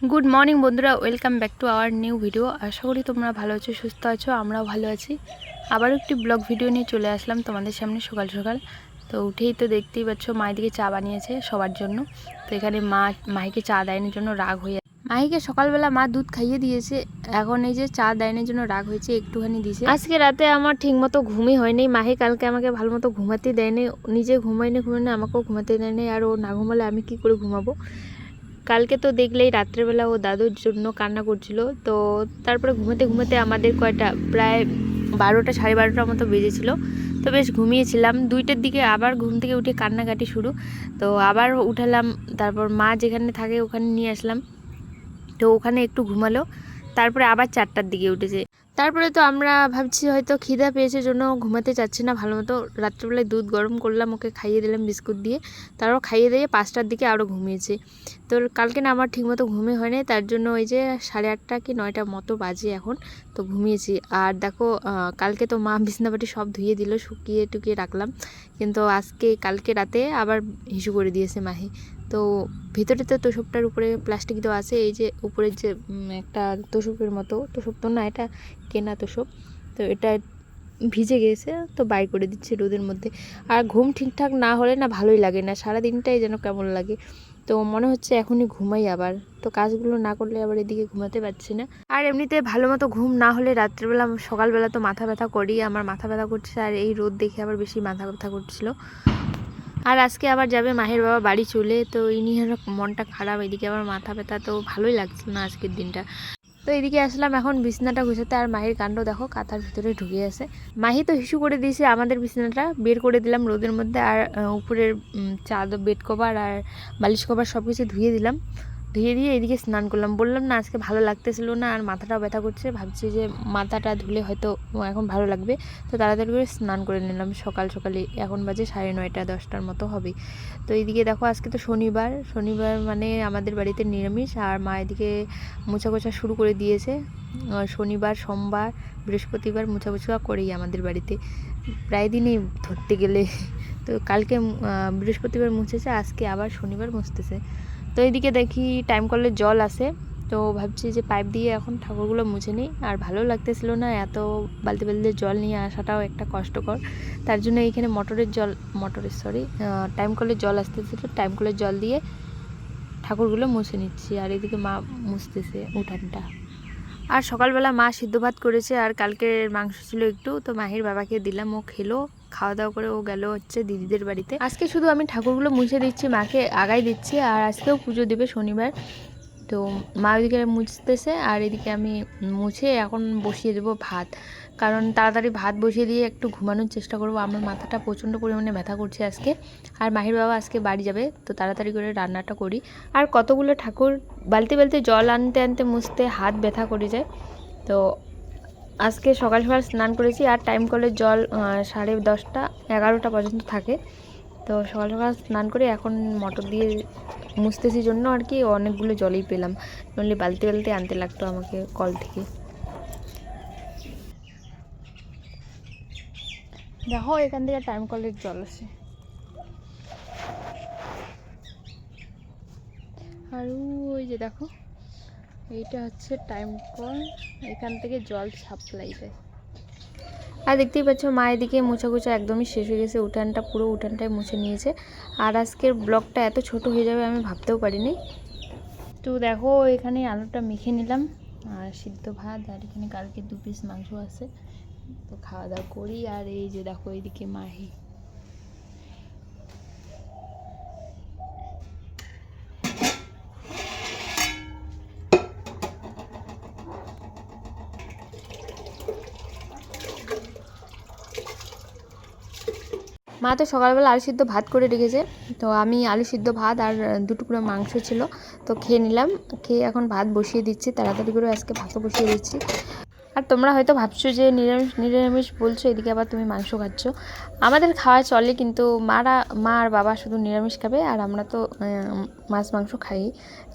Good morning বন্ধুরা। Welcome back to our new video আশা করি তোমরা ভালো আছো, সুস্থ আছো, আমরাও ভালো আছি। আবারও একটি ব্লগ ভিডিও নিয়ে চলে আসলাম তোমাদের সামনে সকাল সকাল। তো উঠেই তো দেখতেই পাচ্ছ মায়ের দিকে চা বানিয়েছে সবার জন্য। তো এখানে মা, মাহিকে চা দেয়নির জন্য রাগ হয়ে মাহিকে সকালবেলা মা দুধ খাইয়ে দিয়েছে। এখন এই যে চা দেয়নির জন্য রাগ হয়েছে, একটুখানি দিয়েছে আজকে রাতে আমার ঠিকমতো ঘুমই হয়নি। মাহি কালকে আমাকে ভালো মতো ঘুমাতে দেয়নি। নিজে ঘুমায়নি ঘুমায়নি আমাকেও ঘুমাতে দেয়নি। আর ও না ঘুমালে আমি কি করে ঘুমাবো? কালকে তো দেখলেই রাত্রেবেলা ও দাদুর জন্য কান্না করছিল। তো তারপরে ঘুমাতে ঘুমাতে আমাদের কয়টা, প্রায় বারোটা, সাড়ে বারোটার মতো বেজেছিল। তো বেশ ঘুমিয়েছিলাম। দুইটার দিকে আবার ঘুম থেকে উঠে কান্নাকাটি শুরু। তো আবার উঠালাম, তারপর মা যেখানে থাকে ওখানে নিয়ে আসলাম। তো ওখানে একটু ঘুমালো। তারপরে আবার চারটার দিকে উঠেছে। তারপরে তো আমরা ভাবছি হয়তো খিদা পেয়েছে, জন্য ঘুমাতে চাচ্ছি না ভালো মতো। রাত্রেবেলায় দুধ গরম করলাম, ওকে খাইয়ে দিলাম বিস্কুট দিয়ে। তারপর খাইয়ে দিয়ে পাঁচটার দিকে আরও ঘুমিয়েছে। তো কালকে না আমার ঠিকমতো ঘুমে হয়নি তার জন্য ওই যে সাড়ে আটটা কি নয়টা মতো বাজে এখন, তো ঘুমিয়েছি। আর দেখো কালকে তো মা বিছনাবাটি সব ধুয়ে দিল, শুকিয়ে টুকিয়ে রাখলাম। কিন্তু আজকে, কালকে রাতে আবার হিসু করে দিয়েছে মাহি। তো ভিতরে তো তোষকটার উপরে প্লাস্টিক দেওয়া আছে, এই যে উপরের যে একটা তোষকের মতো তোষক তো না, এটা কেনা তোষক তো এটা ভিজে গেছে, তো বাই করে দিচ্ছে রোদের মধ্যে। আর ঘুম ঠিকঠাক না হলে না ভালোই লাগে না সারা দিনটাই যেন কেমন লাগে। তো মনে হচ্ছে এখনই ঘুমাই আবার, তো কাজগুলো না করলে আবার এদিকে ঘুমাতে পারছি না। আর এমনিতে ভালো মতো ঘুম না হলে রাত্রেবেলা, সকালবেলা তো মাথা ব্যথা করি, আমার মাথা ব্যথা করছে, আর এই রোদ দেখে আবার বেশি মাথা ব্যথা করছিল। আর আজকে আবার যাবে মাহের বাবা বাড়ি চলে, তো এই নিয়ে মনটা খারাপ, এদিকে আবার মাথা ব্যথা, তো ভালোই লাগছিল না আজকের দিনটা। তো এদিকে আসলাম এখন বিছনাটা গুছাতে, আর মাহির কাণ্ড দেখো, কাঁথার ভিতরে ঢুকে আছে। মাহি তো হিসু করে দিয়েছে, আমাদের বিছনাটা বের করে দিলাম রোদের মধ্যে, আর উপরের চাদ বেড কভার আর বালিশ কভার সব কিছু ধুয়ে দিলাম। ধুয়ে দিয়ে এদিকে স্নান করলাম। বললাম, না, আজকে ভালো লাগতেছিল না, আর মাথাটাও ব্যথা করছে। ভাবছি যে মাথাটা ধুলে হয়তো এখন ভালো লাগবে। তো তাড়াতাড়ি করে স্নান করে নিলাম সকাল সকালে এখন বাজে সাড়ে নয়টা, দশটার মতো হবে। তো এইদিকে দেখো, আজকে তো শনিবার। শনিবার মানে আমাদের বাড়িতে নিরামিষ, আর মা এদিকে মোছা কোছা শুরু করে দিয়েছে। শনিবার, সোমবার, বৃহস্পতিবার মোছা মোছা করেই আমাদের বাড়িতে। প্রায় দিনই ধরতে গেলে। তো কালকে বৃহস্পতিবার মুছেছে, আজকে আবার শনিবার মুছতেছে। তো এইদিকে দেখি টাইম কলের জল আসে তো ভাবছি যে পাইপ দিয়ে এখন ঠাকুরগুলো মুছে নিই। আর ভালো লাগতেছিল না, এত বালতি বালতি জল নিয়ে আসাটাও একটা কষ্টকর। তার জন্য এইখানে মোটরের জল, মোটরের সরি টাইম কলের জল আসতেছিল। টাইম কলের জল দিয়ে ঠাকুরগুলো মুছে নিচ্ছি। আর এদিকে মা মুছতেছে উঠানটা। আর সকালবেলা মা সিদ্ধ ভাত করেছে। আর কালকের মাংস ছিল একটু। তো মাহির বাবাকে দিলাম। ও খেলো। খাওয়া দাওয়া করে ও গেল হচ্ছে দিদিদের বাড়িতে। আজকে শুধু আমি ঠাকুরগুলো মুছে দিচ্ছি, মাকে আগাই দিচ্ছি, আর আজকেও পুজো দেবে শনিবার। তো মা ওইদিকে মুছতেছে, আর এদিকে আমি মুছে এখন বসিয়ে দেবো ভাত। কারণ তাড়াতাড়ি ভাত বসিয়ে দিয়ে একটু ঘুমানোর চেষ্টা করব। আমার মাথাটা প্রচণ্ড পরিমাণে ব্যথা করছে আজকে। আর মাহির বাবা আজকে বাড়ি যাবে, তো তাড়াতাড়ি করে রান্নাটা করি। আর কতগুলো ঠাকুর, বালতি বালতি জল আনতে আনতে মুছতে হাত ব্যথা করে যায়। তো আজকে সকাল সকাল স্নান করেছি আর টাইম কলের জল সাড়ে দশটা, এগারোটা পর্যন্ত থাকে। তো সকাল সকাল স্নান করে এখন মোটর দিয়ে মুছতেছি জন্য আর কি, অনেকগুলো জলই পেলাম। নইলে বালতি বালতি আনতে লাগতো আমাকে কল থেকে। দেখো, এখান থেকে টাইম কলের জল আসে। আর ওই যে দেখো এইটা হচ্ছে টাইম কল এখান থেকে জল সাপ্লাই দেয়। আর দেখতেই পাচ্ছ মা এদিকে মোছা গোছা একদমই শেষ হয়ে গেছে। উঠানটা পুরো উঠানটাই মুছে নিয়েছে। আর আজকের ব্লগটা এত ছোট হয়ে যাবে আমি ভাবতেও পারিনি। তো দেখো এখানে আলুটা মেখে নিলাম। আর সিদ্ধ ভাত আর এখানে কালকে দু পিস মাংস আছে। তো খাওয়া দাওয়া করি। আর এই যে দেখো এইদিকে মাহি মা তো সকালবেলা আলু সিদ্ধ ভাত করে রেখেছে। তো আমি আলু সিদ্ধ ভাত আর দু টুকরো মাংস ছিল। তো খেয়ে নিলাম। খেয়ে এখন ভাত বসিয়ে দিচ্ছি। তাড়াতাড়ি করে আজকে ভাতও বসিয়ে দিচ্ছি। আর তোমরা হয়তো ভাবছ যে নিরামিষ নিরামিষ বলছো, এদিকে আবার তুমি মাংস খাচ্ছ। আমাদের খাওয়া চলে কিন্তু মারা মা আর বাবা শুধু নিরামিষ খাবে আর আমরা তো মাছ মাংস খাই।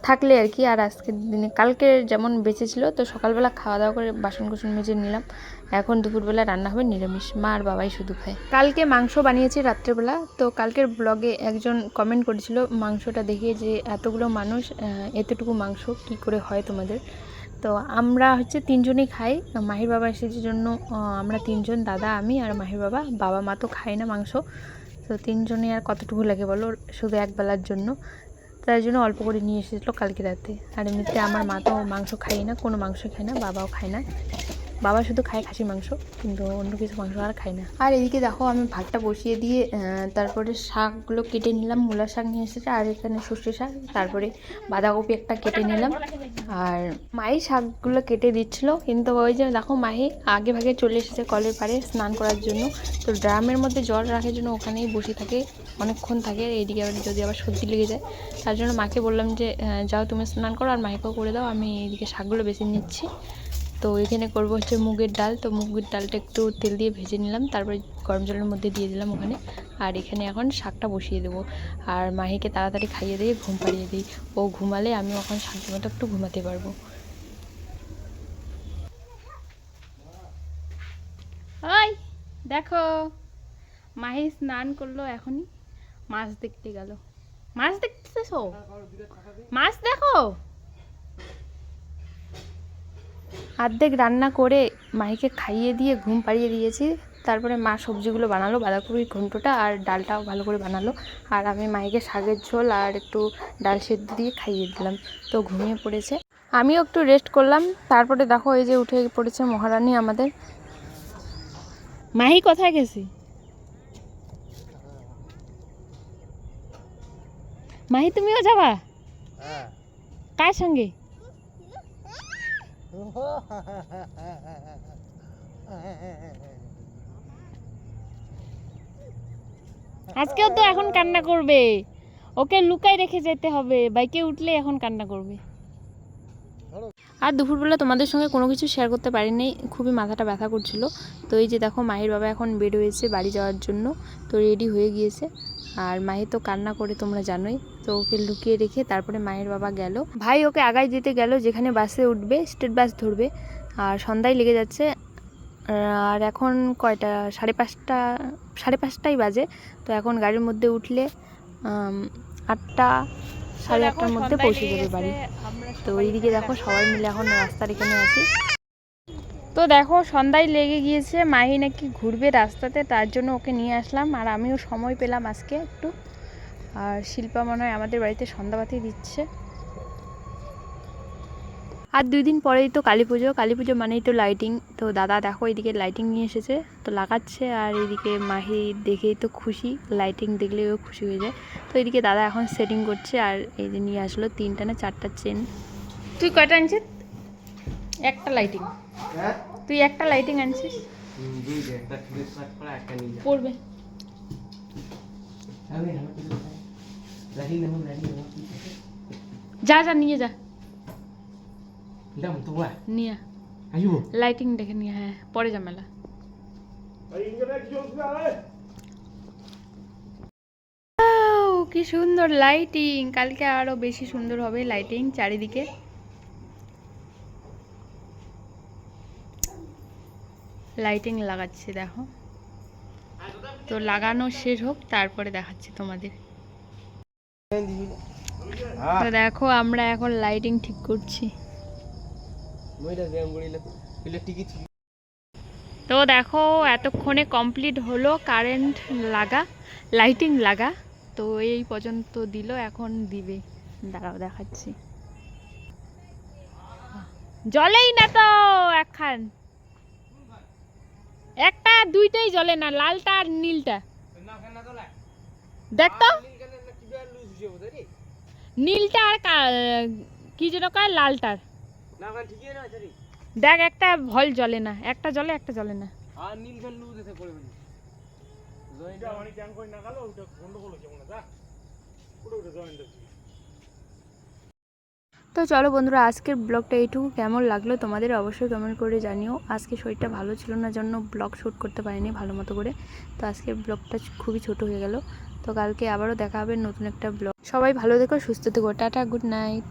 থাকলে আর কি। আর আজকের দিনে কালকে যেমন বেঁচে ছিল তো সকালবেলা খাওয়া দাওয়া করে বাসন কুসন মেজে নিলাম। এখন দুপুরবেলা রান্না হবে নিরামিষ। মা আর বাবাই শুধু খায়। কালকে মাংস বানিয়েছি রাত্রেবেলা। তো কালকের ব্লগে একজন কমেন্ট করেছিল মাংসটা দেখে যে এতগুলো মানুষ এতটুকু মাংস কি করে হয় তোমাদের? তো আমরা হচ্ছে তিনজনই খাই। মাহির বাবা এসেছে জন্য আমরা তিনজন, দাদা, আমি আর মাহির বাবা। বাবা, মা তো খায় না মাংস। তো তিনজনে আর কতটুকু লাগে বলো? শুধু এক বেলার জন্য। তার জন্য অল্প করে নিয়ে এসেছিল কালকে রাতে। আর এমনিতে আমার মা তো মাংস খাই না, কোনো মাংস খায় না, বাবাও খায় না। বাবা শুধু খায় খাসি মাংস, কিন্তু অন্য কিছু মাংস আর খায় না। আর এদিকে দেখো, আমি ভাতটা বসিয়ে দিয়ে তারপরে শাকগুলো কেটে নিলাম, মূলা শাক নিয়ে এসেছে, আর এখানে সর্ষে শাক, তারপরে বাঁধাকপি একটা কেটে নিলাম। আর মাই শাকগুলো কেটে দিচ্ছিল, কিন্তু ওই যে দেখো মাহি আগে ভাগে চলে এসেছে কলের পাড়ে স্নান করার জন্য। তো ড্রামের মধ্যে জল রাখার জন্য ওখানেই বসে থাকে, অনেকক্ষণ থাকে, এইদিকে আবার যদি আবার সর্দি লেগে যায়। তার জন্য মাকে বললাম যে যাও তুমি স্নান করো, আর মাইকেও করে দাও, আমি এইদিকে শাকগুলো বেছে নিচ্ছি। তো এখানে করব হচ্ছে মুগের ডাল। তো মুগের ডালটা একটু তেল দিয়ে ভেজে নিলাম, তারপরে গরম জলের মধ্যে দিয়ে দিলাম ওখানে। আর এখানে এখন শাকটা বসিয়ে দেবো। আর মাহিকে তাড়াতাড়ি খাইয়ে দিয়ে ঘুম পাড়িয়ে দিই। ও ঘুমালে আমি এখন শান্তি মতো একটু ঘুমাতে পারব। ওই, দেখো। মাহি স্নান করল এখনই। মাছ দেখতে গেল। মাছ দেখতেছো? মাছ দেখো? অর্ধেক রান্না করে মাহিকে খাইয়ে দিয়ে ঘুম পাড়িয়ে দিয়েছি। তারপরে মা সবজিগুলো বানালো বাঁধাকপির ঘন্টটা আর ডালটাও ভালো করে বানালো। আর আমি মাইকে শাকের ঝোল আর একটু ডাল সেদ্ধ দিয়ে খাইয়ে দিলাম। তো ঘুমিয়ে পড়েছে। আমিও একটু রেস্ট করলাম। তারপরে দেখো এই যে উঠে পড়েছে মহারানী আমাদের। মাহি কোথায় গেছি? মাহি তুমিও যাবা? কার সঙ্গে? আজকেও তো এখন কান্না করবে। ওকে লুকাই রেখে যেতে হবে। বাইকে উঠলে এখন কান্না করবে। আর দুপুরবেলা তোমাদের সঙ্গে কোনো কিছু শেয়ার করতে পারিনি। খুবই মাথাটা ব্যথা করছিল। তো এই যে দেখো মাহির বাবা এখন বের হয়েছে বাড়ি যাওয়ার জন্য। তো রেডি হয়ে গিয়েছে। আর মাহি তো কান্না করে তোমরা জানোই তো ওকে লুকিয়ে রেখে তারপরে মায়ের বাবা গেল। ভাই ওকে আগায় দিতে গেল যেখানে বাসে উঠবে স্টেট বাস ধরবে আর সন্ধ্যায় লেগে যাচ্ছে আর এখন কয়টা সাড়ে পাঁচটা সাড়ে পাঁচটাই বাজে তো এখন গাড়ির মধ্যে উঠলে আটটা সাড়ে আটটার মধ্যে পৌঁছে যাবে বাড়ি। তো এইদিকে দেখো সবাই মিলে এখন রাস্তার এখানে আছি। তো দেখো, সন্ধ্যায় লেগে গিয়েছে। মাহি নাকি ঘুরবে রাস্তাতে, তার জন্য ওকে নিয়ে আসলাম। আর আমিও সময় পেলাম আজকে একটু। আর শিল্পা মনে হয় আমাদের বাড়িতে সন্ধ্যাবাতি দিচ্ছে। আর দুই দিন পরেই তো কালী পুজো। কালী পুজো মানেই তো লাইটিং তো দাদা দেখো, এদিকে লাইটিং নিয়ে এসেছে, তো লাগাচ্ছে। আর এদিকে মাহি দেখেই তো খুশি। লাইটিং দেখলেও খুশি হয়ে যায়। তো এদিকে দাদা এখন সেটিং করছে। আর এই যে নিয়ে আসলো তিনটা না চারটা চেন তুই কয়টা আনছিস? একটা লাইটিং হ্যাঁ? তুই একটা লাইটিং আনছিস? যা। পড়বে যা যা নিয়ে যা। নিয়ে লাইটিং দেখে নিয়ে হ্যাঁ পরে ঝামেলা। Wow, কি সুন্দর লাইটিং কালকে আরও বেশি সুন্দর হবে লাইটিং চারিদিকে। লাইটিং লাগাচ্ছে, দেখো। তো লাগানো শেষ হোক, তারপরে দেখাচ্ছি তোমাদের। তো দেখো, আমরা এখন লাইটিং ঠিক করছি। তো দেখো, এতক্ষণে কমপ্লিট হলো কারেন্ট লাগা, লাইটিং লাগা। তো এই পর্যন্ত দিল, এখন দিবে। দাঁড়াও, দেখাচ্ছি। জলেই না তো, একখান। একটা দুইটাই জ্বলে না লালটা আর নীলটা। দেখ তো। নীলটা আর কা- যেন কয় লালটার। না গান ঠিকই না আছে দেখ একটা ভল জ্বলে না একটা জ্বলে একটা জ্বলে না। আর নীল গান লু দিতে পড়বে জয়েন্ট মানে ক্যাং কই না গেল ওটা গন্ডগোল হচ্ছে মনে যা। ওটা ওটা জয়েন্ট তো চলো বন্ধুরা, আজকের ব্লগটা এইটুকু। কেমন লাগল তোমাদের অবশ্যই কমেন্ট করে জানিও। আজকে শরীরটা ভালো ছিল না জন্য ব্লগ শ্যুট করতে পারিনি ভালো মতো করে। তো আজকের ব্লগটা খুবই ছোট হয়ে গেল। তো কালকে আবারও দেখা হবে নতুন একটা ব্লগ। সবাই ভালো দেখো সুস্থ থেকো। Tata good night